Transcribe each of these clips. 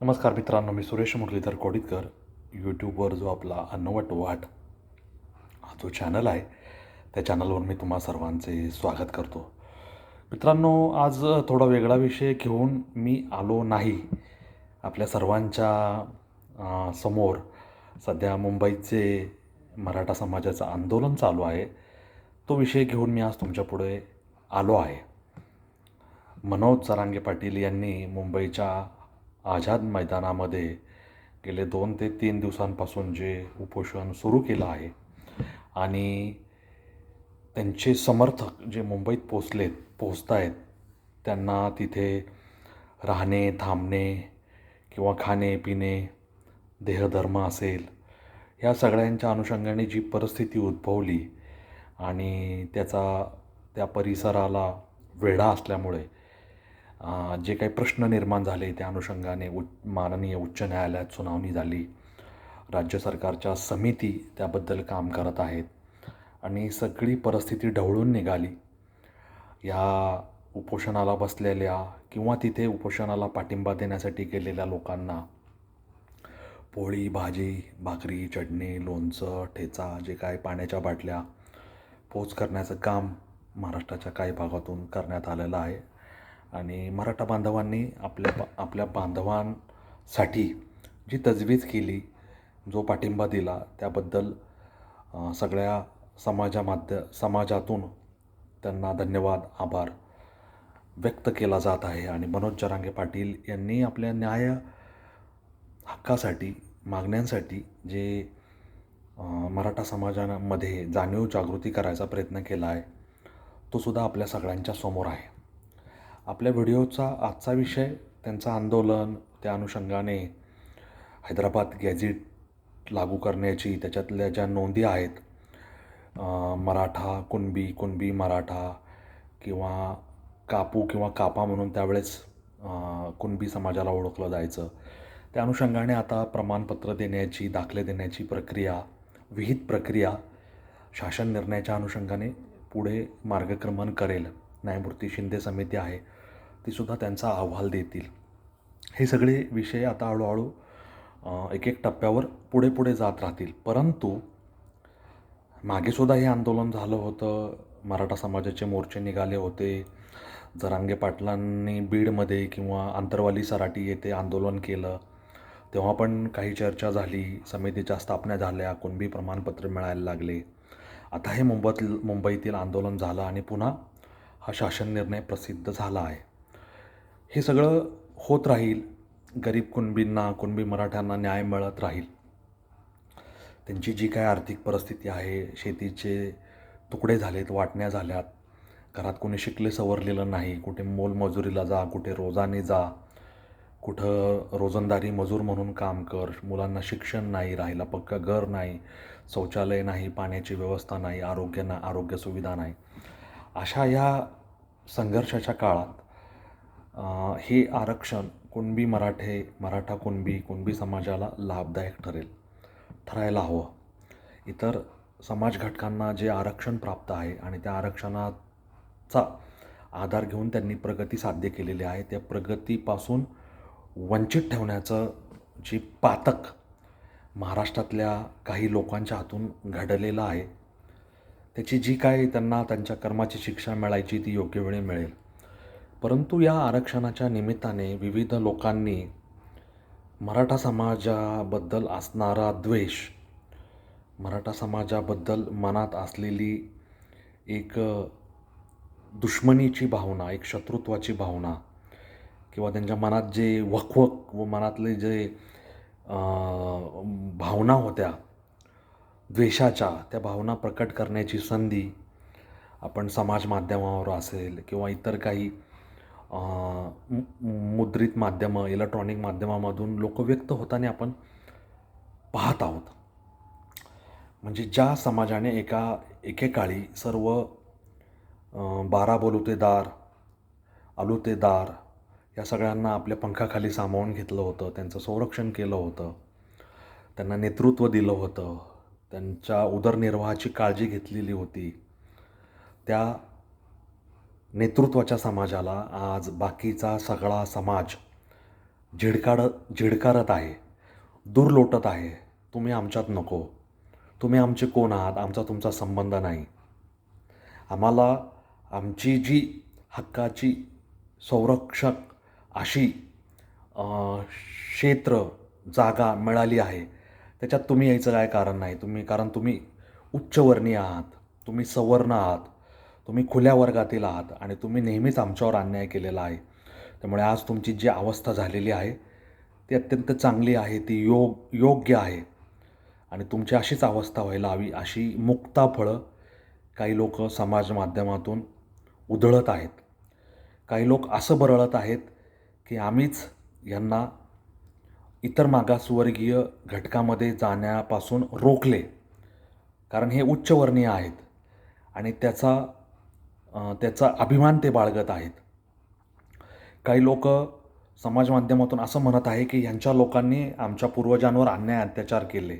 नमस्कार मित्रांनो मी सुरेश मुरलीधर कोडितकर यूट्यूबवर जो आपला अन्नवट वाट हा जो चॅनल आहे त्या चॅनलवर मी तुम्हा सर्वांचे स्वागत करतो. मित्रांनो आज थोडा वेगळा विषय घेऊन मी आलो नाही. आपल्या सर्वांच्या समोर सध्या मुंबईचे मराठा समाजाचं आंदोलन चालू आहे. तो विषय घेऊन मी आज तुमच्यापुढे आलो आहे. मनोज चरांगे पाटील यांनी मुंबईच्या आझाद मैदानामध्ये गेले दोन ते तीन दिवसांपासून जे उपोषण सुरू केलं आहे आणि त्यांचे समर्थक जे मुंबईत पोचलेत पोचत आहेत त्यांना तिथे राहणे थांबणे किंवा खाणे पिणे देहधर्म असेल ह्या सगळ्यांच्या अनुषंगाने जी परिस्थिती उद्भवली आणि त्याचा त्या परिसराला वेढा असल्यामुळे जे काही प्रश्न निर्माण झाले त्या अनुषंगाने उ माननीय उच्च न्यायालयात सुनावणी झाली. राज्य सरकारच्या समिती त्याबद्दल काम करत आहेत आणि सगळी परिस्थिती ढवळून निघाली. या उपोषणाला बसलेल्या किंवा तिथे उपोषणाला पाठिंबा देण्यासाठी गेलेल्या लोकांना पोळी भाजी भाकरी चटणी लोणचं ठेचा जे काय पाण्याच्या बाटल्या पोच करण्याचं काम महाराष्ट्राच्या काही भागातून करण्यात आलेलं आहे. आणि मराठा बांधवांनी आपल्या आपल्या बांधवांसाठी जी तजवीज केली जो पाठिंबा दिला त्याबद्दल सगळ्या समाजामाध्य समाजातून त्यांना धन्यवाद आभार व्यक्त केला जात आहे. आणि मनोज जरांगे पाटील यांनी आपल्या न्याय हक्कासाठी मागण्यांसाठी जे मराठा समाजामध्ये जाणीव जागृती करायचा प्रयत्न केला आहे तो सुद्धा आपल्या सगळ्यांच्या समोर आहे. आपल्या व्हिडिओचा आजचा विषय त्यांचं आंदोलन त्या अनुषंगाने हैदराबाद गॅझेट लागू करण्याची त्याच्यातल्या ज्या नोंदी आहेत मराठा कुणबी कुणबी मराठा किंवा कापू किंवा कापा म्हणून त्यावेळेस कुणबी समाजाला ओळखलं जायचं. त्या अनुषंगाने आता प्रमाणपत्र देण्याची दाखले देण्याची प्रक्रिया विहित प्रक्रिया शासन निर्णयाच्या अनुषंगाने पुढे मार्गक्रमण करेल. न्यायमूर्ती शिंदे समिती आहे. तीसुद्धा त्यांचा अहवाल देतील. हे सगळे विषय आता हळूहळू एक एक टप्प्यावर पुढे पुढे जात राहतील. परंतु मागेसुद्धा हे आंदोलन झालं होतं. मराठा समाजाचे मोर्चे निघाले होते. जरांगे पाटलांनी बीडमध्ये किंवा आंतरवाली सराटी येथे आंदोलन केलं. तेव्हा पण काही चर्चा झाली. समितीच्या स्थापना झाल्या. कुणबी प्रमाणपत्र मिळायला लागले. आता हे मुंबईतील मुंबईतील आंदोलन झालं आणि पुन्हा हा शासन निर्णय प्रसिद्ध झाला आहे. हे सगळं होत राहील. गरीब कुणबींना कुणबी मराठ्यांना न्याय मिळत राहील. त्यांची जी काय आर्थिक परिस्थिती आहे शेतीचे तुकडे झालेत वाटण्या झाल्यात. घरात कोणी शिकले सवरलेलं नाही. कुठे मोलमजुरीला जा कुठे रोजाने जा. कुठं रोजंदारी मजूर म्हणून काम कर. मुलांना शिक्षण नाही राहिला पक्का घर नाही. शौचालय नाही पाण्याची व्यवस्था नाही आरोग्य ना आरोग्य सुविधा नाही. अशा या संघर्षाच्या काळात हे आरक्षण कुणबी मराठे मराठा कुणबी कुणबी समाजाला लाभदायक ठरेल ठरायला हवं. इतर समाज घटकांना जे आरक्षण प्राप्त आहे आणि त्या आरक्षणाचा आधार घेऊन त्यांनी प्रगती साध्य केलेली आहे त्या प्रगतीपासून वंचित ठेवण्याचं जी पातक महाराष्ट्रातल्या काही लोकांच्या हातून घडलेलं आहे त्याची जी काय त्यांना त्यांच्या कर्माची शिक्षा मिळायची ती योग्य वेळी मिळेल. परंतु या आरक्षणाच्या निमित्ताने विविध लोकांनी मराठा समाजाबद्दल असणारा द्वेष मराठा समाजाबद्दल मनात असलेली एक दुश्मनीची भावना एक शत्रुत्वाची भावना किंवा त्यांच्या मनात जे वकवक व मनातले जे भावना होत्या द्वेषाच्या त्या भावना प्रकट करण्याची संधी आपण समाज माध्यमावर असेल किंवा इतर काही मुद्रित माध्यमं इलेक्ट्रॉनिक माध्यमामधून लोक व्यक्त होताना आपण पाहत आहोत. म्हणजे ज्या समाजाने एका एकेकाळी सर्व बारा बोलुतेदार आलुतेदार या सगळ्यांना आपल्या पंखाखाली सामावून घेतलं होतं त्यांचं संरक्षण केलं होतं त्यांना नेतृत्व दिलं होतं त्यांच्या उदरनिर्वाहाची काळजी घेतलेली होती त्या नेतृत्वाच्या समाजाला आज बाकीचा सगळा समाज झिडकाड झिडकारत आहे दूर लोटत आहे. तुम्ही आमच्यात नको. तुम्ही आमचे कोण आहात? आमचा तुमचा संबंध नाही. आम्हाला आमची जी हक्काची संरक्षक अशी क्षेत्र जागा मिळाली आहे त्याच्यात तुम्ही यायचं काय कारण नाही? तुम्ही कारण तुम्ही उच्चवर्णीय आहात. तुम्ही सवर्ण आहात. तुम्ही खुल्या वर्गातील आहात आणि तुम्ही नेहमीच आमच्यावर अन्याय केलेला आहे. त्यामुळे आज तुमची जी अवस्था झालेली आहे ती अत्यंत चांगली आहे ती योग योग्य आहे. आणि तुमची अशीच अवस्था व्हायला हवी अशी मुक्ता फळं काही लोक समाज माध्यमातून उधळत आहेत. काही लोक असं बरळत आहेत की आम्हीच यांना इतर मागासवर्गीय घटकामध्ये जाण्यापासून रोखले. कारण हे उच्चवर्णीय आहेत आणि त्याचा त्याचा अभिमान ते बाळगत आहेत. काही लोक समाज माध्यमातून असं म्हणत आहे की ह्यांच्या लोकांनी आमच्या पूर्वजांवर अन्याय अत्याचार केले.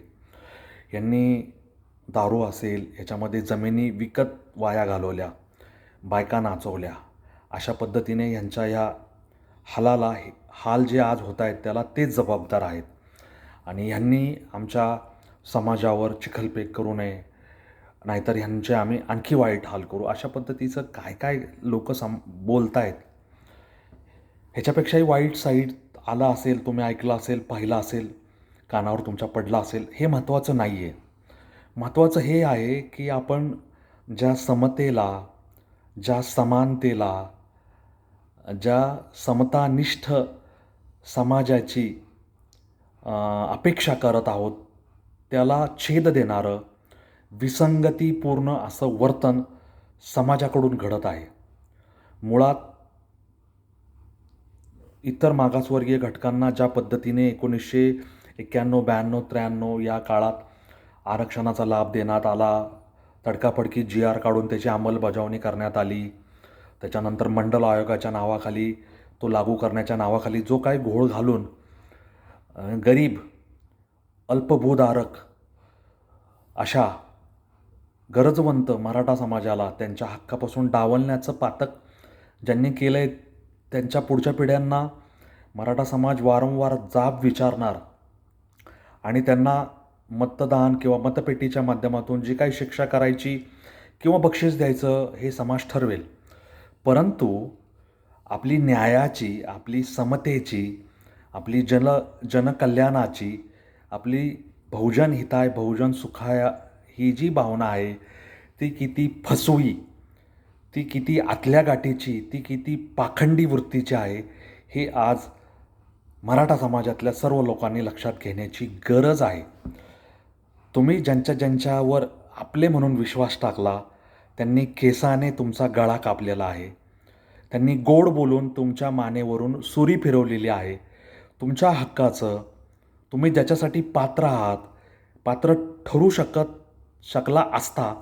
यांनी दारू असेल ह्याच्यामध्ये जमिनी विकत वाया घालवल्या बायका नाचवल्या. अशा पद्धतीने यांच्या या हालाला हाल जे आज होत आहेत त्याला तेच जबाबदार आहेत. आणि ह्यांनी आमच्या समाजावर चिखलपेक करू नये नाहीतर ह्यांचे आम्ही आणखी वाईट हाल करू. अशा पद्धतीचं काय काय लोक सम बोलत आहेत ह्याच्यापेक्षाही वाईट साईड आला असेल तुम्ही ऐकलं असेल पाहिलं असेल कानावर तुमच्या पडला असेल हे महत्त्वाचं नाही आहे महत्त्वाचं हे आहे की आपण ज्या समतेला ज्या समानतेला ज्या समतानिष्ठ समाजाची अपेक्षा करत आहोत त्याला छेद देणारं विसंगतीपूर्ण असं वर्तन समाजाकडून घडत आहे. मुळात इतर मागासवर्गीय घटकांना ज्या पद्धतीने एकोणीसशे एक्क्याण्णव ब्याण्णव त्र्याण्णव या काळात आरक्षणाचा लाभ देण्यात आला तडकाफडकी जी आर काढून त्याची अंमलबजावणी करण्यात आली त्याच्यानंतर मंडल आयोगाच्या नावाखाली तो लागू करण्याच्या नावाखाली जो काही घोळ घालून गरीब अल्पभूधारक अशा गरजवंत मराठा समाजाला त्यांच्या हक्कापासून डावलण्याचं पातक ज्यांनी केलं आहे त्यांच्या पुढच्या पिढ्यांना मराठा समाज वारंवार जाब विचारणार आणि त्यांना मतदान किंवा मतपेटीच्या माध्यमातून जी काही शिक्षा करायची किंवा बक्षीस द्यायचं हे समाज ठरवेल. परंतु आपली न्यायाची आपली समतेची आपली जन जनकल्याणाची आपली बहुजन हिताय बहुजन सुखाय ही जी भावना आहे ती किती फसवी ती किती आतल्या गाठीची ती किती पाखंडी वृत्तीची आहे हे आज मराठा समाजातल्या सर्व लोकांनी लक्षात घेण्याची गरज आहे. तुम्ही ज्यांच्या ज्यांच्यावर आपले म्हणून विश्वास टाकला त्यांनी केसाने तुमचा गळा कापलेला आहे. त्यांनी गोड बोलून तुमच्या मानेवरून सुरी फिरवलेली आहे. तुमच्या हक्काचं तुम्ही ज्याच्यासाठी पात्र आहात पात्र ठरू शकत शकला असता.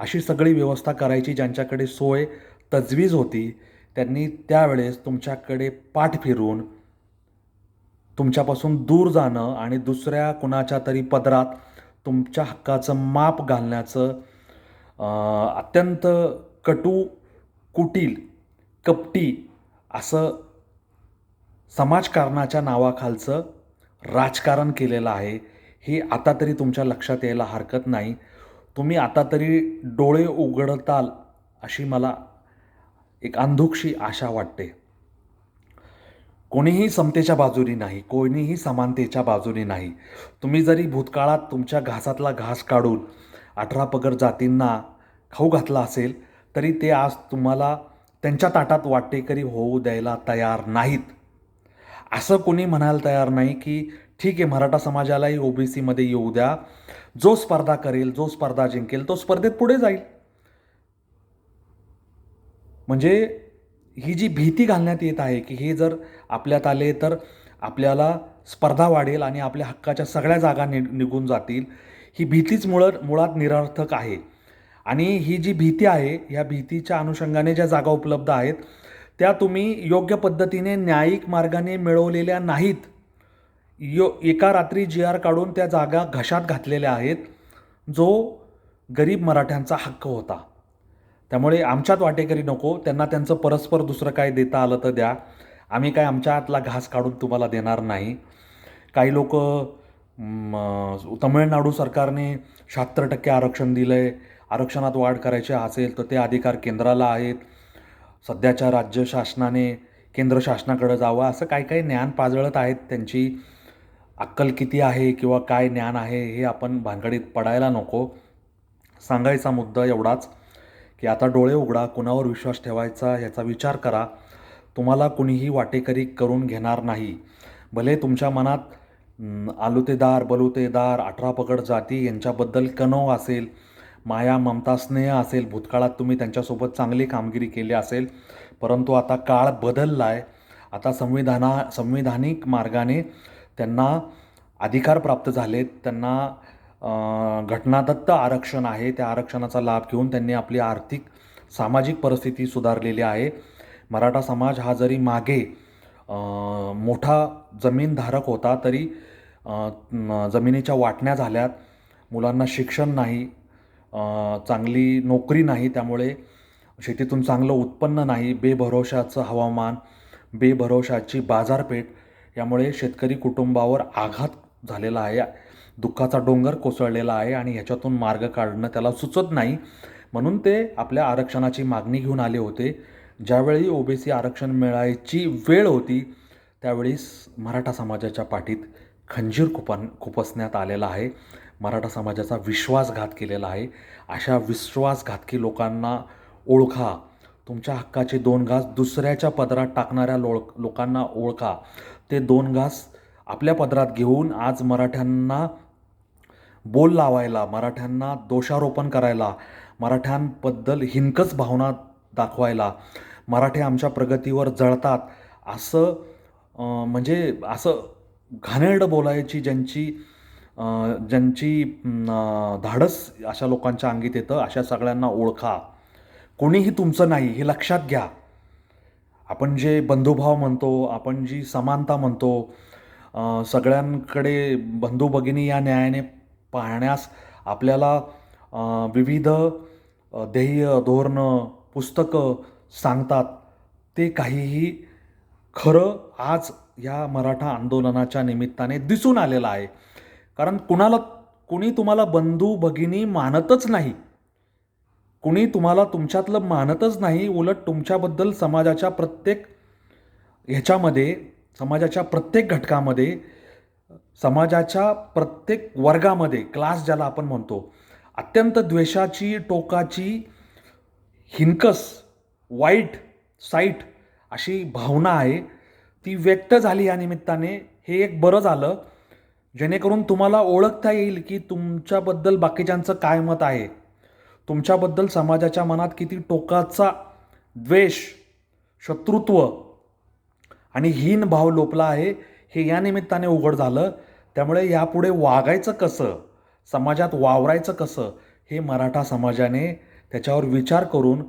अशी सगळी व्यवस्था करायची ज्यांच्याकडे सोय तजवीज होती त्यांनी त्यावेळेस तुमच्याकडे पाठ फिरून तुमच्यापासून दूर जाणं आणि दुसऱ्या कुणाच्या तरी पदरात तुमच्या हक्काचं माप घालण्याचं अत्यंत कटू कुटील कपटी असं समाजकारणाच्या नावाखालचं राजकारण केलेलं आहे. हे आता तरी तुमच्या लक्षात यायला हरकत नाही. तुम्ही आता तरी डोळे उघडताल अशी मला एक अंधुकशी आशा वाटते. कोणीही समतेच्या बाजूनी नाही कोणीही समानतेच्या बाजूनी नाही. तुम्ही जरी भूतकाळात तुमच्या घासातला घास काढून अठरा पगर जातींना खाऊ घातला असेल तरी ते आज तुम्हाला त्यांच्या ताटात वाटेकरी होऊ द्यायला तयार नाहीत. असं कोणी म्हणायला तयार नाही की ठीक आहे मराठा समाजालाही ओबीसीमध्ये येऊ द्या. जो स्पर्धा करेल जो स्पर्धा जिंकेल तो स्पर्धेत पुढे जाईल. म्हणजे ही जी भीती घालण्यात येत आहे की हे जर आपल्यात आले तर आपल्याला स्पर्धा वाढेल आणि आपल्या हक्काच्या सगळ्या जागा नि निघून जातील. ही भीतीच मुळ मुळात निरर्थक आहे. आणि ही जी भीती आहे ह्या भीतीच्या अनुषंगाने ज्या जागा उपलब्ध आहेत त्या तुम्ही योग्य पद्धतीने न्यायिक मार्गाने मिळवलेल्या नाहीत. यो एका रात्री जी आर काढून त्या जागा घशात घातलेल्या आहेत जो गरीब मराठ्यांचा हक्क होता. त्यामुळे आमच्यात वाटेकरी नको त्यांना त्यांचं परस्पर दुसरं काय देता आलं तर द्या. आम्ही काय आमच्या आतला घास काढून तुम्हाला देणार नाही. काही लोक तमिळनाडू सरकारने शहात्तर टक्के आरक्षण दिलं आहे आरक्षणात वाढ करायची असेल तर ते अधिकार केंद्राला आहेत. सध्याच्या राज्य शासनाने केंद्र शासनाकडे जावं. असं काही काही ज्ञान पाजळत आहेत त्यांची. अक्कल किती आहे किंवा काय ज्ञान आहे हे आपण भानगडीत पडायला नको. सांगायचा मुद्दा एवढाच की आता डोळे उघडा कुणावर विश्वास ठेवायचा याचा विचार करा. तुम्हाला कुणीही वाटेकरी करून घेणार नाही. भले तुमच्या मनात आलुतेदार बलुतेदार अठरा पकड जाती यांच्याबद्दल कणव असेल माया ममता स्नेह असेल भूतकाळात तुम्ही त्यांच्यासोबत चांगली कामगिरी केली असेल परंतु आता काळ बदलला आहे आता संविधाना संविधानिक मार्गाने त्यांना अधिकार प्राप्त झालेत त्यांना घटनादत्त आरक्षण आहे त्या आरक्षणाचा लाभ घेऊन त्यांनी आपली आर्थिक सामाजिक परिस्थिती सुधारलेली आहे. मराठा समाज हा जरी मागे मोठा जमीनधारक होता तरी जमिनीच्या वाटण्या झाल्यात. मुलांना शिक्षण नाही चांगली नोकरी नाही त्यामुळे शेतीतून चांगलं उत्पन्न नाही. बेभरोशाचं हवामान बेभरोशाची बाजारपेठ यामुळे शेतकरी कुटुंबावर आघात झालेला आहे. दुःखाचा डोंगर कोसळलेला आहे आणि ह्याच्यातून मार्ग काढणं त्याला सुचत नाही. म्हणून ते आपल्या आरक्षणाची मागणी घेऊन आले होते. ज्यावेळी ओबीसी आरक्षण मिळायची वेळ होती त्यावेळी मराठा समाजाच्या पाठीत खंजीर खुपन खुपसण्यात आलेला आहे. मराठा समाजाचा विश्वासघात केलेला आहे. अशा विश्वासघातकी लोकांना ओळखा. तुमच्या हक्काचे दोन घास दुसऱ्याच्या पदरात टाकणाऱ्या लोळ लोकांना ओळखा. ते दोन घास आपल्या पदरात घेऊन आज मराठ्यांना बोल लावायला मराठ्यांना दोषारोपण करायला मराठ्यांबद्दल हिनकच भावना दाखवायला मराठे आमच्या प्रगतीवर जळतात. असं म्हणजे असं घाणेरडं बोलायची ज्यांची ज्यांची धाडस अशा लोकांच्या अंगीत येतं अशा सगळ्यांना ओळखा. कोणीही तुमचं नाही हे लक्षात घ्या. आपण जे बंधुभाव म्हणतो आपण जी समानता म्हणतो सगळ्यांकडे बंधू भगिनी या न्यायाने पाहण्यास आपल्याला विविध ध्येय धोरणं पुस्तकं सांगतात ते काहीही खरं आज या मराठा आंदोलनाच्या निमित्ताने दिसून आलेलं आहे. कारण कुणाला कुणी तुम्हाला बंधू भगिनी मानतच नाही. कुणी तुम्हाला तुमच्यातलं मानतच नाही उलट तुमच्याबद्दल समाजाच्या प्रत्येक ह्याच्यामध्ये समाजाच्या प्रत्येक घटकामध्ये समाजाच्या प्रत्येक वर्गामध्ये क्लास ज्याला आपण म्हणतो अत्यंत द्वेषाची टोकाची हिनकस वाईट साईट अशी भावना आहे ती व्यक्त झाली या निमित्ताने. हे एक बरं झालं. जेणेकरून तुम्हाला ओळखता येईल की तुमच्याबद्दल बाकीच्यांचं काय मत आहे. तुमच्याबद्दल समाजाच्या मनात किती टोकाचा द्वेष शत्रुत्व आणि हीन भाव लोपला आहे हे या निमित्ताने उघड झालं. त्यामुळे यापुढे वागायचं कसं? समाजात वावरायचं कसं? हे मराठा समाजाने त्याच्यावर विचार करून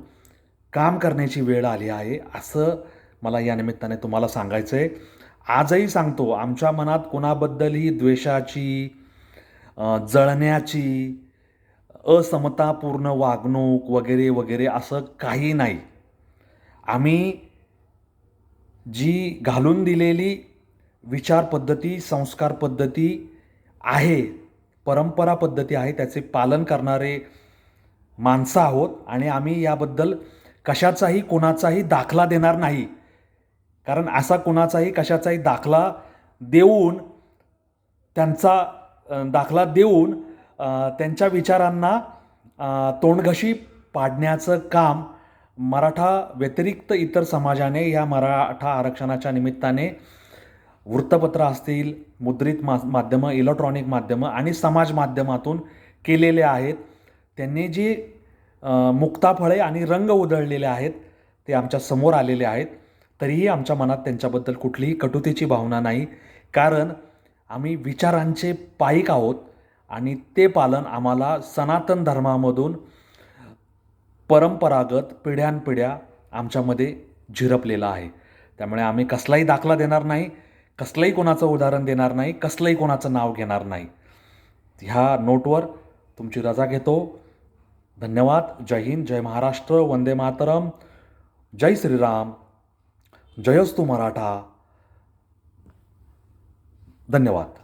काम करण्याची वेळ आली आहे असं मला या निमित्ताने तुम्हाला सांगायचं आहे आजही सांगतो आमच्या मनात कोणाबद्दलही द्वेषाची जळण्याची असमतापूर्ण वागणूक वगैरे वगैरे असं काही नाही. आम्ही जी घालून दिलेली विचार पद्धती संस्कार पद्धती आहे परंपरा पद्धती आहे त्याचे पालन करणारे माणसं आहोत आणि आम्ही याबद्दल कशाचाही कोणाचाही दाखला देणार नाही. कारण असा कोणाचाही कशाचाही दाखला देऊन त्यांचा दाखला देऊन त्यांच्या विचारांना तोंडघशी पाडण्याचं काम मराठा व्यतिरिक्त इतर समाजाने या मराठा आरक्षणाच्या निमित्ताने वृत्तपत्र असतील मुद्रित मा माध्यमं इलेक्ट्रॉनिक माध्यमं आणि समाज माध्यमातून केलेले आहेत. त्यांनी जी मुक्ताफळे आणि रंग उधळलेले आहेत ते आमच्यासमोर आलेले आहेत. तरीही आमच्या मनात त्यांच्याबद्दल कुठलीही कटुतेची भावना नाही. कारण आम्ही विचारांचे पाईक आहोत. आणि ते पालन आम्हाला सनातन धर्मामधून परंपरागत पिढ्यानपिढ्या आमच्यामध्ये झिरपलेला आहे. त्यामुळे आम्ही कसलाही दाखला देणार नाही कसलंही कोणाचं उदाहरण देणार नाही कसलंही कोणाचं नाव घेणार नाही. ह्या नोटवर तुमची रजा घेतो. धन्यवाद. जय हिंद जय महाराष्ट्र वंदे मातरम. जय श्रीराम. जयस्तु मराठा. धन्यवाद.